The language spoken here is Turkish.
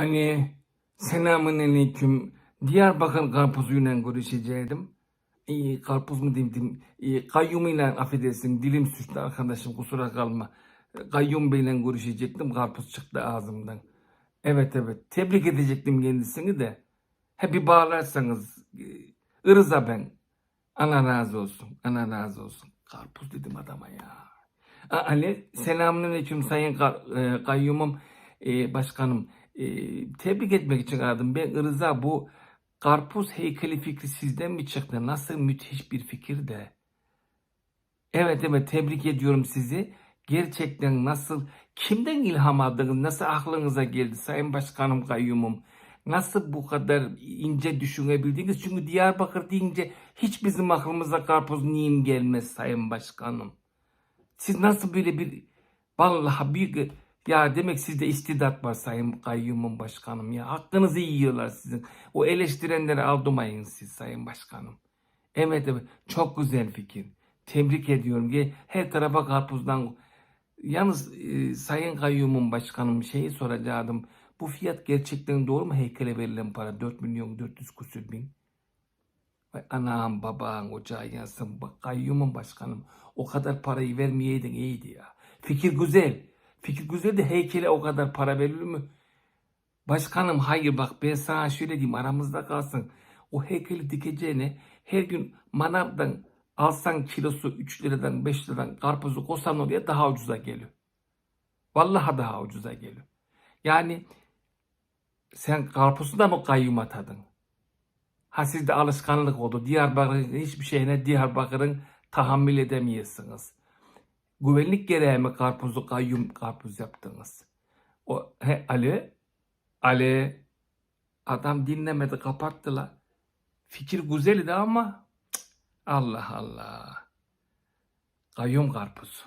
Hani selamun aleyküm. Diyarbakır karpuzuyla görüşecektim. İyi karpuz mu dedim. İyi, kayyumuyla affedersin dilim suçlu arkadaşım kusura kalma. Kayyum beyle görüşecektim karpuz çıktı ağzımdan. Evet evet tebrik edecektim kendisini de. Hep bir bağlarsanız. e, Irıza ben. Allah razı olsun. Allah razı olsun. Karpuz dedim adama ya. Ali selamünaleyküm sayın kar, e, kayyumum e, başkanım. E, tebrik etmek için aradım. Ben Rıza bu karpuz heykeli fikri sizden mi çıktı? Nasıl müthiş bir fikir de. Evet evet tebrik ediyorum sizi. Gerçekten nasıl, kimden ilham aldınız, nasıl aklınıza geldi Sayın Başkanım Kayyumum? Nasıl bu kadar ince düşünebildiniz? Çünkü Diyarbakır deyince hiç bizim aklımıza karpuz niyim gelmez Sayın Başkanım. Siz nasıl böyle bir vallahi bir ya demek sizde istidat var Sayın Kayyumum Başkanım ya. Hakkınızı yiyorlar sizin. O eleştirenleri aldırmayın siz Sayın Başkanım. Evet evet çok güzel fikir. Tebrik ediyorum. Ge- Her tarafa karpuzdan. Yalnız e, Sayın Kayyumum Başkanım şeyi soracaktım. Bu fiyat gerçekten doğru mu heykele verilen para? 4 milyon 400 küsür bin. Vay anam babam ocağı yansın. Bak kayyumum başkanım. O kadar parayı vermeyeydin iyiydi ya. Fikir güzel. Fikir güzel de heykele o kadar para verilir mi? Başkanım hayır bak ben sana şöyle diyeyim aramızda kalsın. O heykeli dikeceğine her gün manavdan alsan kilosu 3 liradan 5 liradan karpuzu koysan oraya daha ucuza geliyor. Vallahi daha ucuza geliyor. Yani sen karpuzu da mı kayyum atadın? Ha sizde alışkanlık oldu. Diyarbakır'ın hiçbir şeyine Diyarbakır'ın tahammül edemiyorsunuz. Güvenlik gereği mi karpuzu kayyum karpuz yaptınız? O he, Ali Ali adam dinlemedi kapattılar. Fikir güzeldi ama cık, Allah Allah. Kayyum karpuz.